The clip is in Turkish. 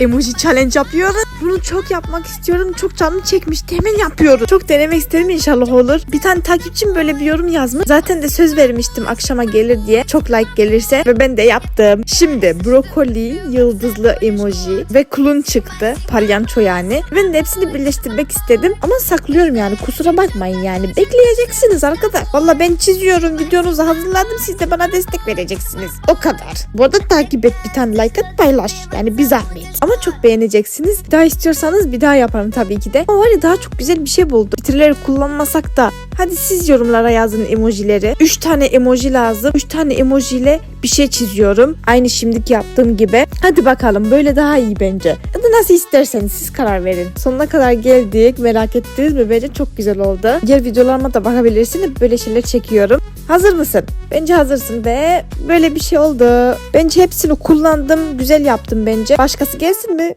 Emoji challenge yapıyoruz. Bunu çok yapmak istiyorum. Çok canım çekmişti. Hemen yapıyoruz. Çok denemek istedim inşallah olur. Bir tane takipçim böyle bir yorum yazmış. Zaten de söz vermiştim akşama gelir diye. Çok like gelirse. Ve ben de yaptım. Şimdi brokoli, yıldızlı emoji ve kulun çıktı. Palyanço yani. Ben de hepsini birleştirmek istedim. Ama saklıyorum yani. Kusura bakmayın yani. Bekleyeceksiniz arkadaş. Valla ben çiziyorum. Videonuzu hazırladım. Siz de bana destek vereceksiniz. O kadar. Bu arada takip et bir tane like at paylaş. Yani bir zahmet. Ama çok beğeneceksiniz. Bir daha istiyorsanız bir daha yaparım tabii ki de. Ama var ya daha çok güzel bir şey buldum. Bitirileri kullanmasak da Hadi siz yorumlara yazın emojileri. 3 tane emoji lazım. 3 tane emojiyle bir şey çiziyorum. Aynı şimdiki yaptığım gibi. Hadi bakalım böyle daha iyi bence. Ya da nasıl isterseniz siz karar verin. Sonuna kadar geldik. Merak ettiniz mi? Bence çok güzel oldu. Diğer videolarıma da bakabilirsin. Hep böyle şeyler çekiyorum. Hazır mısın? Bence hazırsın ve böyle bir şey oldu. Bence hepsini kullandım. Güzel yaptım bence. Başkası gelsin mi?